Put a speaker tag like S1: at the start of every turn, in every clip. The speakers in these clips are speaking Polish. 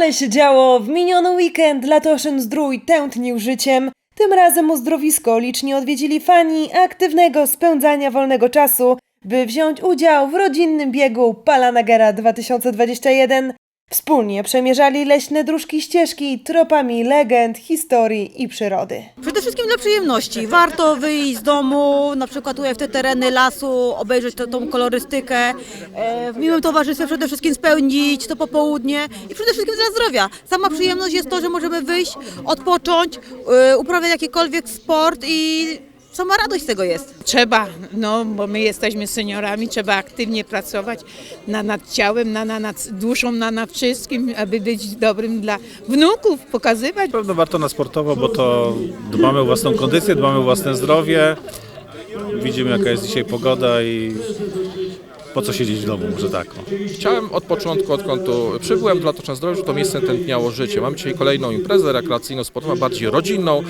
S1: Ale się działo! W miniony weekend Latoszyn Zdrój tętnił życiem. Tym razem uzdrowisko licznie odwiedzili fani aktywnego spędzania wolnego czasu, by wziąć udział w rodzinnym biegu Palanagera 2021. Wspólnie przemierzali leśne dróżki ścieżki tropami legend, historii i przyrody.
S2: Wszystkim dla przyjemności. Warto wyjść z domu, na przykład tutaj w te tereny lasu, obejrzeć tą kolorystykę, e, w miłym towarzystwie przede wszystkim spełnić to popołudnie i przede wszystkim dla zdrowia. Sama przyjemność jest to, że możemy wyjść, odpocząć, e, uprawiać jakikolwiek sport i sama radość z tego jest.
S3: Trzeba, no bo my jesteśmy seniorami, trzeba aktywnie pracować na nad ciałem, na, na nad duszą, na nad wszystkim, aby być dobrym dla wnuków, pokazywać.
S4: Na pewno warto na sportowo, bo to dbamy o własną kondycję, dbamy o własne zdrowie. Widzimy jaka jest dzisiaj pogoda i po co siedzieć w domu, może tak. o.
S5: Chciałem od początku, odkąd tu przybyłem do Latoczna Zdrowia, że to miejsce tętniało życie. Mam dzisiaj kolejną imprezę rekreacyjno-sportową, bardziej rodzinną.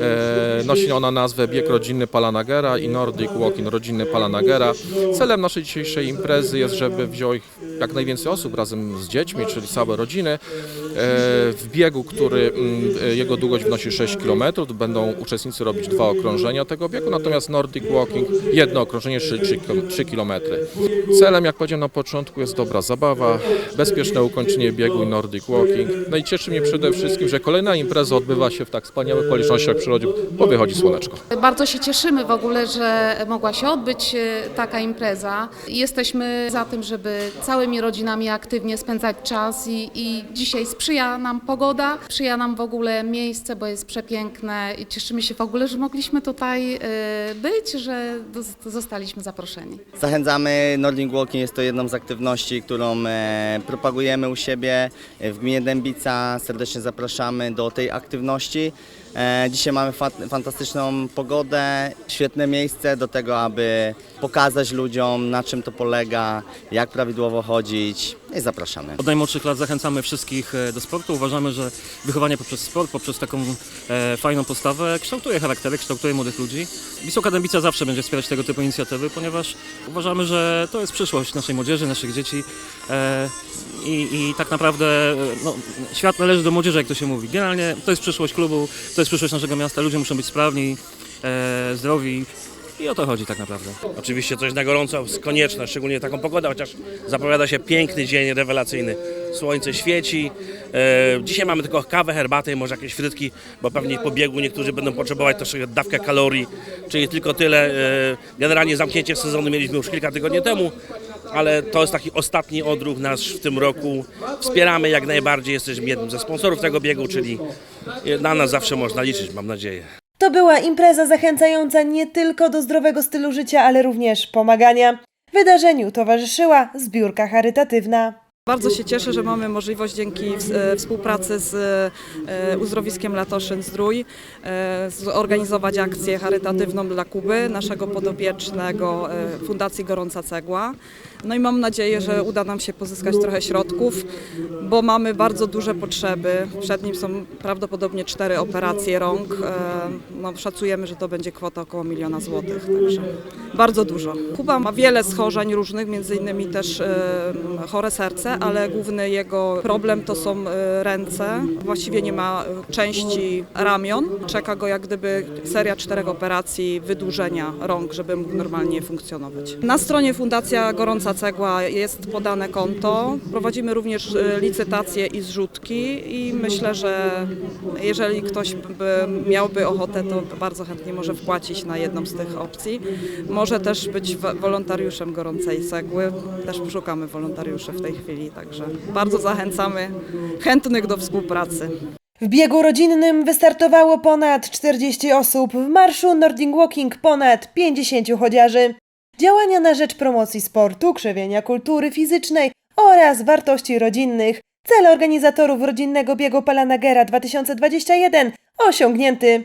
S5: E, nosi ona nazwę Bieg Rodzinny Palanagera i Nordic Walking Rodzinny Palanagera. Celem naszej dzisiejszej imprezy jest, żeby wziąć jak najwięcej osób razem z dziećmi, czyli całe rodziny, e, w biegu, który mm, e, jego długość wynosi 6 km. Będą uczestnicy robić dwa okrążenia tego biegu, natomiast Nordic Walking jedno okrążenie 3, 3 km. Celem, jak powiedziałem na początku, jest dobra zabawa, bezpieczne ukończenie biegu i Nordic Walking. No i cieszy mnie przede wszystkim, że kolejna impreza odbywa się w tak wspaniałych okolicznościach przyrody, bo wychodzi słoneczko.
S6: Bardzo się cieszymy w ogóle, że mogła się odbyć e, taka impreza. Jesteśmy za tym, żeby całymi rodzinami aktywnie spędzać czas i, i dzisiaj sprzyja nam pogoda, sprzyja nam w ogóle miejsce, bo jest przepiękne i cieszymy się w ogóle, że mogliśmy tutaj e, być, że zostaliśmy zaproszeni.
S7: Zachęcamy, Nordic Walking jest to jedną z aktywności, którą e, propagujemy u siebie w gminie Dębica. Serdecznie zapraszamy do tej aktywności. E, mamy fa fantastyczną pogodę, świetne miejsce do tego, aby pokazać ludziom na czym to polega, jak prawidłowo chodzić i zapraszamy.
S8: Od najmłodszych lat zachęcamy wszystkich e, do sportu. Uważamy, że wychowanie poprzez sport, poprzez taką e, fajną postawę kształtuje charaktery, kształtuje młodych ludzi. Wisłoka Dębica zawsze będzie wspierać tego typu inicjatywy, ponieważ uważamy, że to jest przyszłość naszej młodzieży, naszych dzieci e, i, i tak naprawdę e, no, świat należy do młodzieży, jak to się mówi. Generalnie to jest przyszłość klubu, to jest przyszłość naszego miasta. Ludzie muszą być sprawni, e, zdrowi i o to chodzi tak naprawdę.
S9: Oczywiście coś na gorąco jest konieczne, szczególnie taką pogodę, chociaż zapowiada się piękny dzień rewelacyjny. Słońce świeci. E, dzisiaj mamy tylko kawę, herbatę i może jakieś frytki, bo pewnie po biegu niektórzy będą potrzebować troszkę dawkę kalorii, czyli tylko tyle. E, generalnie zamknięcie sezonu mieliśmy już kilka tygodni temu, ale to jest taki ostatni odruch nasz w tym roku. Wspieramy jak najbardziej, jesteśmy jednym ze sponsorów tego biegu, czyli na nas zawsze można liczyć, mam nadzieję.
S1: To była impreza zachęcająca nie tylko do zdrowego stylu życia, ale również pomagania. Wydarzeniu towarzyszyła zbiórka charytatywna.
S10: Bardzo się cieszę, że mamy możliwość dzięki e, współpracy z e, uzdrowiskiem Latoszyn Zdrój e, zorganizować akcję charytatywną dla Kuby, naszego podopiecznego e, Fundacji Gorąca Cegła. No i mam nadzieję, że uda nam się pozyskać trochę środków, bo mamy bardzo duże potrzeby. Przed nim są prawdopodobnie cztery operacje rąk. E, No, szacujemy, że to będzie kwota około miliona złotych, także bardzo dużo. Kuba ma wiele schorzeń różnych, między innymi też e, chore serce, ale główny jego problem to są e, ręce. Właściwie nie ma części ramion. Czeka go jak gdyby seria czterech operacji wydłużenia rąk, żeby mógł normalnie funkcjonować. Na stronie Fundacja Gorąca Cegła jest podane konto. Prowadzimy również e, licytacje i zrzutki i myślę, że jeżeli ktoś by miałby ochotę, to bardzo chętnie może wpłacić na jedną z tych opcji. Może też być wo- wolontariuszem Gorącej Cegły. Też szukamy wolontariuszy w tej chwili, także bardzo zachęcamy chętnych do współpracy.
S1: W biegu rodzinnym wystartowało ponad 40 osób, w marszu Nordic Walking ponad 50 chodziarzy. Działania na rzecz promocji sportu, krzewienia kultury fizycznej oraz wartości rodzinnych. Cel organizatorów rodzinnego biegu Palanagera 2021 osiągnięty.